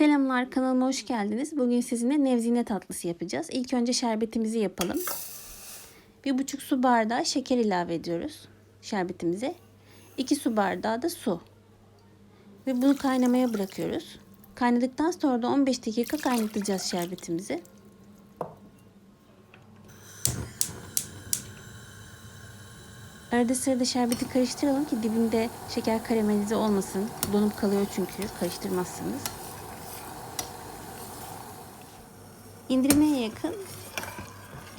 Selamlar kanalıma hoş geldiniz. Bugün sizinle nevzine tatlısı yapacağız. İlk önce şerbetimizi yapalım. Bir buçuk su bardağı şeker ilave ediyoruz şerbetimize. 2 su bardağı da su. Ve bunu kaynamaya bırakıyoruz. Kaynadıktan sonra da 15 dakika kaynatacağız şerbetimizi. Arada sırada şerbeti karıştıralım ki dibinde şeker karamelize olmasın. Donup kalıyor çünkü karıştırmazsanız. İndirmeye yakın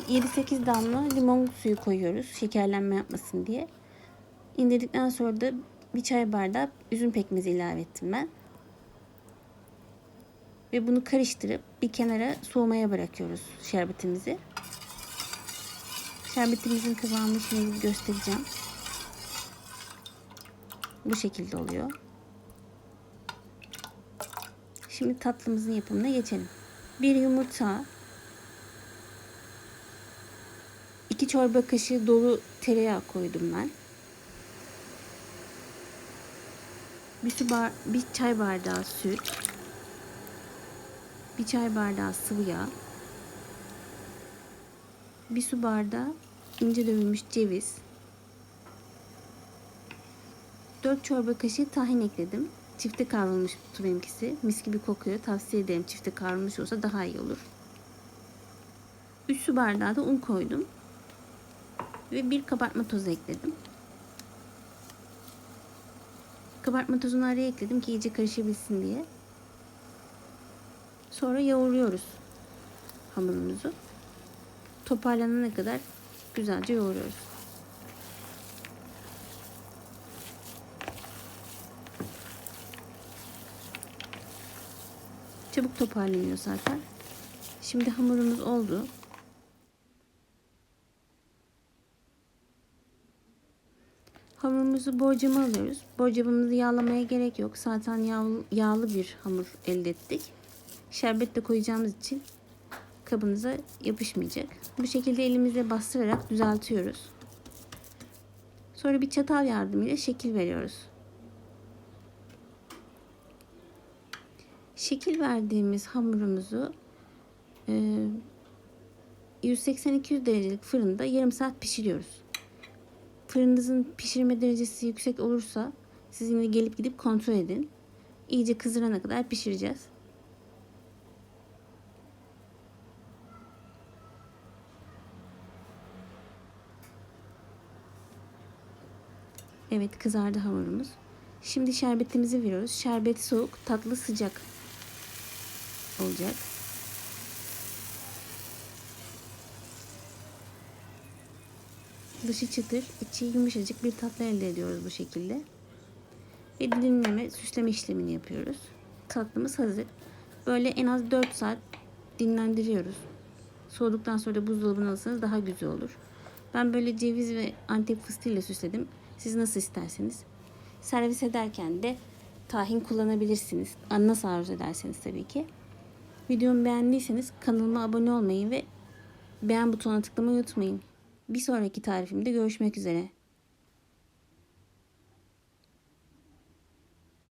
7-8 damla limon suyu koyuyoruz şekerlenme yapmasın diye. İndirdikten sonra da bir çay bardağı üzüm pekmezi ilave ettim ben. Ve bunu karıştırıp bir kenara soğumaya bırakıyoruz şerbetimizi. Şerbetimizin kıvamını şimdi göstereceğim. Bu şekilde oluyor. Şimdi tatlımızın yapımına geçelim. Bir yumurta, 2 çorba kaşığı dolu tereyağı koydum ben. Bir, su bar bir çay bardağı süt, bir çay bardağı sıvı yağ, bir su bardağı ince dövülmüş ceviz, 4 çorba kaşığı tahin ekledim. Çifte kavrulmuş bu benimkisi. Mis gibi kokuyor. Tavsiye ederim. Çifte kavrulmuş olsa daha iyi olur. 3 su bardağı da un koydum. Ve bir kabartma tozu ekledim. Kabartma tozunu araya ekledim ki iyice karışabilsin diye. Sonra yoğuruyoruz hamurumuzu. Toparlanana kadar güzelce yoğuruyoruz. Çabuk toparlanıyor zaten. Şimdi hamurumuz oldu. Hamurumuzu borcama alıyoruz. Borcamımızı yağlamaya gerek yok. Zaten yağlı, yağlı bir hamur elde ettik. Şerbet de koyacağımız için kabınıza yapışmayacak. Bu şekilde elimizle bastırarak düzeltiyoruz. Sonra bir çatal yardımıyla şekil veriyoruz. Şekil verdiğimiz hamurumuzu 180-200 derecelik fırında yarım saat pişiriyoruz. Fırınınızın pişirme derecesi yüksek olursa siz yine gelip gidip kontrol edin. İyice kızarana kadar pişireceğiz. Evet kızardı hamurumuz. Şimdi şerbetimizi veriyoruz. Şerbet soğuk, tatlı sıcak olacak. Dışı çıtır, içi yumuşacık bir tatlı elde ediyoruz bu şekilde. Ve dilimleme, süsleme işlemini yapıyoruz. Tatlımız hazır. Böyle en az 4 saat dinlendiriyoruz. Soğuduktan sonra da buzdolabına alırsanız daha güzel olur. Ben böyle ceviz ve antep fıstığıyla süsledim. Siz nasıl isterseniz. Servis ederken de tahin kullanabilirsiniz. Nasıl arzu ederseniz tabii ki. Videomu beğendiyseniz kanalıma abone olmayı ve beğen butonuna tıklamayı unutmayın. Bir sonraki tarifimde görüşmek üzere.